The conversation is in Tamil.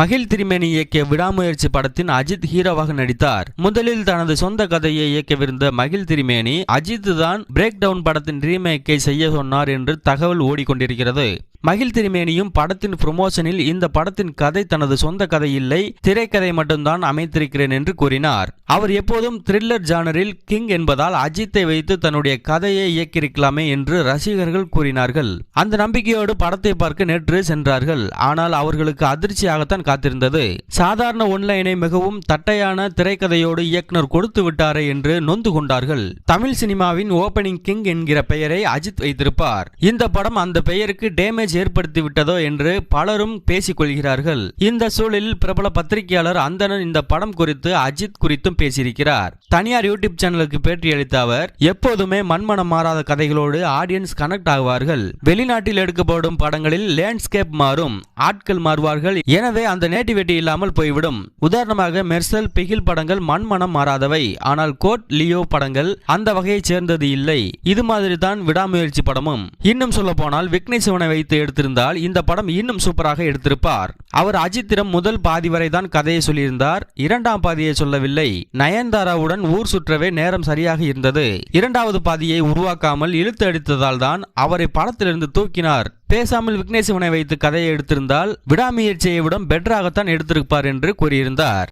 மகிழ் திருமேனி இயக்கிய விடாமுயற்சி படத்தின் அஜித் ஹீரோவாக நடித்தார். முதலில் தனது சொந்த கதையை இயக்கவிருந்த மகிழ் திருமேனி அஜித் தான் பிரேக் டவுன் படத்தின் ரீமேக்கை செய்ய சொன்னார் என்று தகவல் ஓடிக்கொண்டிருக்கிறது. மகிழ் திருமேனியும் படத்தின் ப்ரொமோஷனில் இந்த படத்தின் கதை தனது சொந்த கதை இல்லை திரைக்கதை மட்டும்தான் அமைத்திருக்கிறேன் என்று கூறினார். அவர் எப்போதும் த்ரில்லர் ஜானரில் கிங் என்பதால் அஜித்தை வைத்து தன்னுடைய கதையை இயக்கியிருக்கலாமே என்று ரசிகர்கள் கூறினார்கள். அந்த நம்பிக்கையோடு படத்தை பார்க்க நேற்று சென்றார்கள். ஆனால் அவர்களுக்கு அதிர்ச்சியாகத்தான் காத்திருந்தது. சாதாரண ஒன்லைனை மிகவும் தட்டையான திரைக்கதையோடு இயக்குனர் கொடுத்து விட்டாரே என்று நொந்து கொண்டார்கள். தமிழ் சினிமாவின் ஓபனிங் கிங் என்கிற பெயரை அஜித் வைத்திருப்பார். இந்த படம் அந்த பெயருக்கு டேமேஜ் ஏற்படுத்தி விட்டதோ என்று பலரும் பேசிக் கொள்கிறார்கள் இந்த சூழலில் பிரபல பத்திரிகையாளர் அந்தணன் இந்த படம் குறித்து அஜித் குறித்தும் பேசியிருக்கிறார். தனியார் யூடியூப் சேனலுக்கு பேட்டியளித்த அவர் எப்போதுமே மண்மனம் மாறாத கதைகளோடு ஆடியன்ஸ் கனெக்ட் ஆகுவார்கள். வெளிநாட்டில் எடுக்கப்படும் படங்களில் லேண்ட்ஸ்கேப் மாறும் ஆட்கள் மாறுவார்கள். எனவே அந்த நேட்டிவிட்டி இல்லாமல் போய்விடும். உதாரணமாக மெர்சல் பிகில் படங்கள் மண்மனம் மாறாதவை. ஆனால் கோட் லியோ படங்கள் அந்த வகையைச் சேர்ந்தது இல்லை. இது மாதிரி தான் விடாமுயற்சி படமும். இன்னும் சொல்ல போனால் விக்னேஷ் சிவனை வைத்து எடுத்திருந்தால் இந்த படம் இன்னும் சூப்பராக எடுத்திருப்பார். அவர் அஜித்திடம் முதல் பாதி வரை தான் கதையை சொல்லியிருந்தார். இரண்டாம் பாதியை சொல்லவில்லை. நயன்தாராவுடன் ஊர் சுற்றவே நேரம் சரியாக இருந்தது. இரண்டாவது பாதியை உருவாக்காமல் இழுத்து அடித்ததால் தான் அவரை படத்திலிருந்து தூக்கினார். பேசாமல் விக்னேசிவனை வைத்து கதையை எடுத்திருந்தால் விடாமுயற்சியை விட பெட்டராகத்தான் எடுத்திருப்பார் என்று கூறியிருந்தார்.